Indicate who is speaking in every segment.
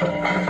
Speaker 1: Thank you.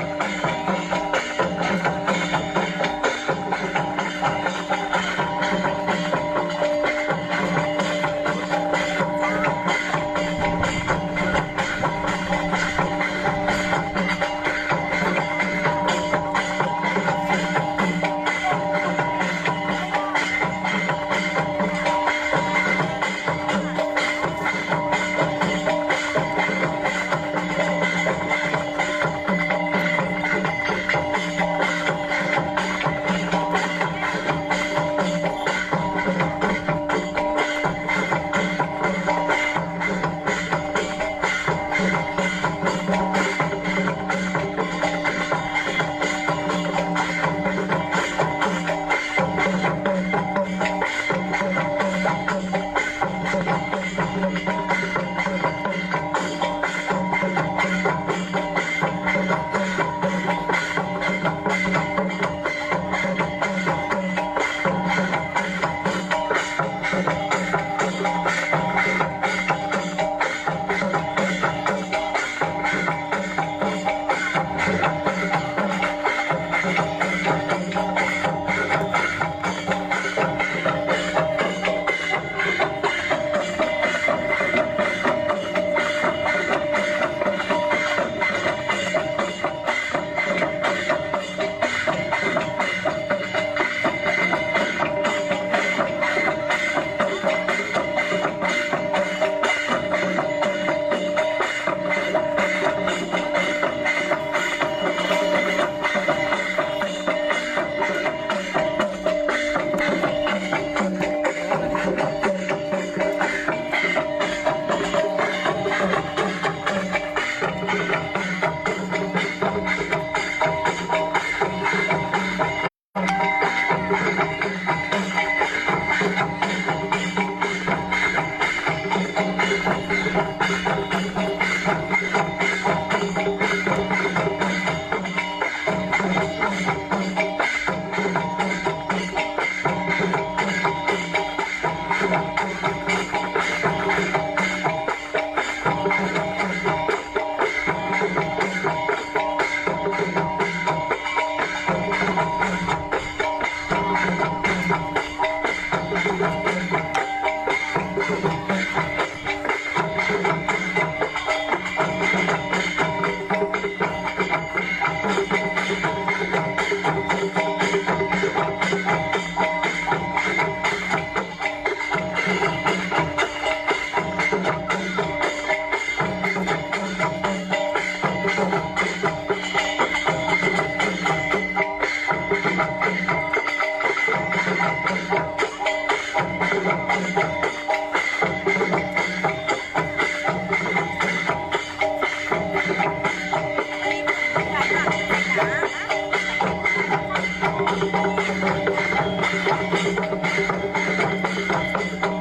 Speaker 1: Thank you.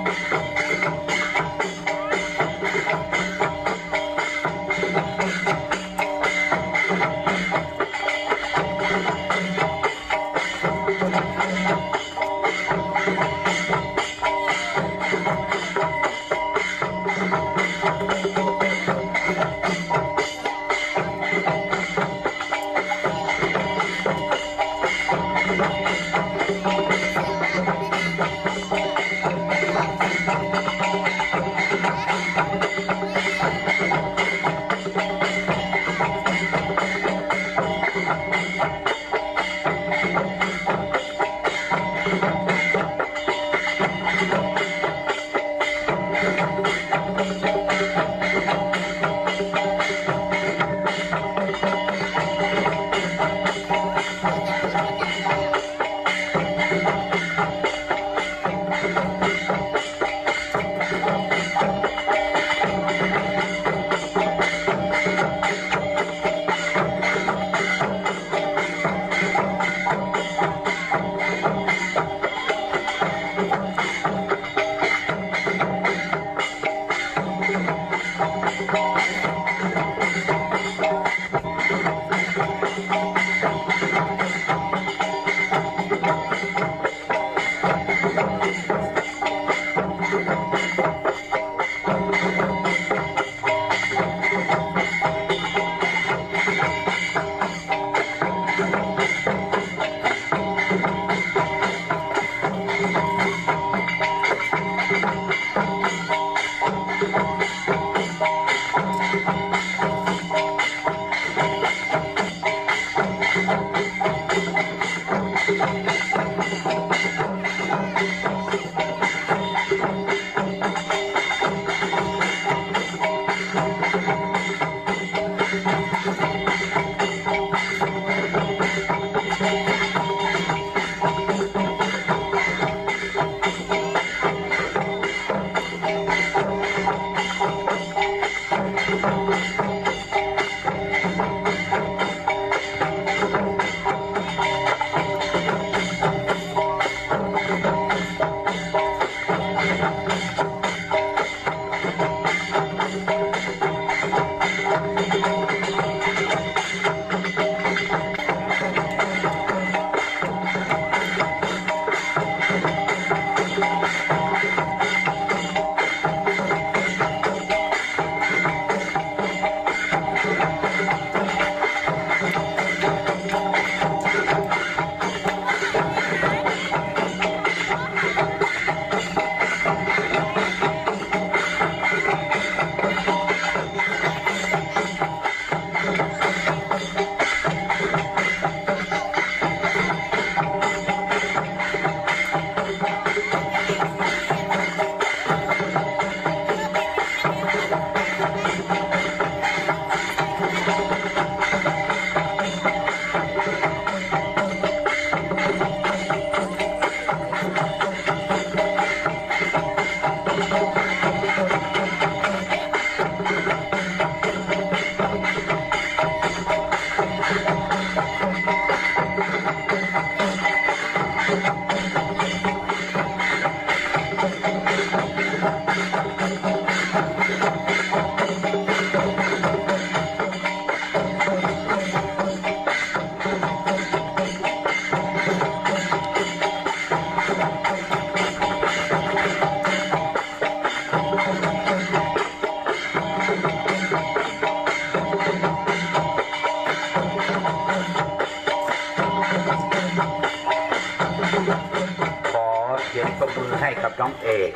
Speaker 1: น้องเอก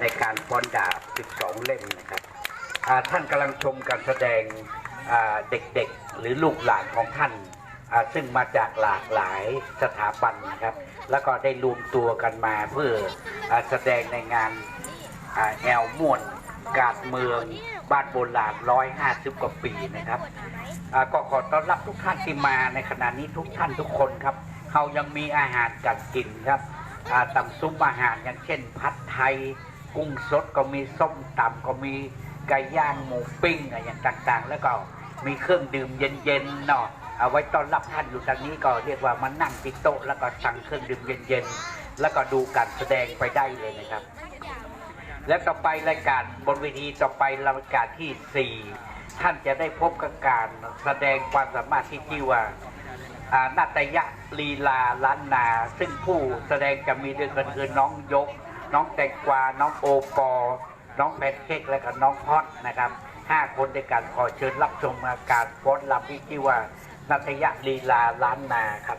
Speaker 1: ในการฟ้อนดาบ 12 เล่มนะครับท่านกำลังชมการแสดงเด็กๆ หรือลูกหลานของท่าน ซึ่งมาจากหลากหลายสถาบันนะครับ แล้วก็ได้รวมตัวกันมาเพื่ออแสดงในงานอแอลม่วนกาดเมืองบ้านโบราณ 150 กว่าปีนะครับก็ขอต้อนรับทุกท่านที่มาในขณะนี้ทุกท่านทุกคนครับเขายังมีอาหารการกินครับ อ่าตำซุปอาหารอย่างเช่น พัดไทย กุ้งสดก็มีส้มตำก็มีไก่ย่างหมูปิ้งอะไรอย่างต่างๆ แล้วก็มีเครื่องดื่มเย็นๆเนาะเอาไว้ต้อนรับท่านอยู่ทางนี้ก็เรียกว่ามานั่งที่โต๊ะแล้วก็สั่งเครื่องดื่มเย็นๆแล้วก็ดูการแสดงไปได้เลยนะครับ และต่อไปรายการบนเวทีต่อไปรายการที่ 4 ท่านจะได้พบกับการแสดงความสามารถที่ชื่อว่า นาตยะลีลาล้านนา ซึ่งผู้แสดงจะมีด้วยกันคือน้องยก น้องแตงกวา น้องโอปอ น้องแพนเค้กและก็น้องพอดนะครับห้าคนในการขอเชิญรับชมอาการฟ้อนรำที่ชื่อว่านาตยะลีลาล้านนาครับ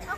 Speaker 1: Có.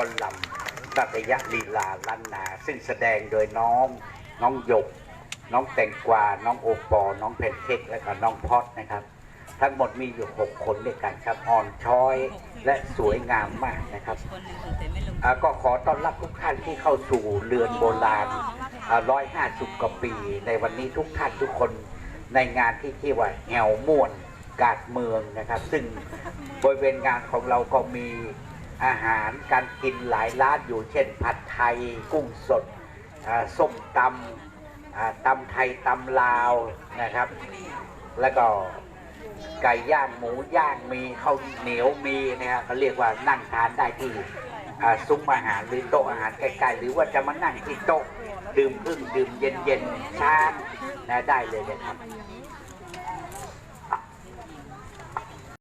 Speaker 1: อนลำตัตยะลีลาล้านนา ซึ่งแสดงโดยน้องน้องหยก น้องแตงกวา น้องโอปอ น้องเพนเค้กและก็น้องพอดนะครับ ทั้งหมดมีอยู่ 6 คนด้วยกันครับอ่อนช้อยและสวยงามมากนะครับก็ขอต้อนรับทุกท่านที่เข้าสู่เรือนโบราณร้อยห้าสิบกว่าปี ในวันนี้ทุกท่านทุกคนในงานที่ที่ว่าแหวม่วนกาดเมืองนะครับ ซึ่งบริเวณงานของเราก็มี อาหารการกินหลายร้านอยู่เช่นผัดไทยกุ้งสดส้มตำตำไทยตำลาวนะครับ แล้วก็ไก่ย่างหมูย่างมีข้าวเหนียวมีนะฮะเขาเรียกว่านั่งทานได้ที่ซุ้มอาหารหรือโต๊ะอาหารใกล้ๆหรือว่าจะมานั่งที่โต๊ะดื่มพึ่องดื่มเย็นๆชานะได้เลยนะครับ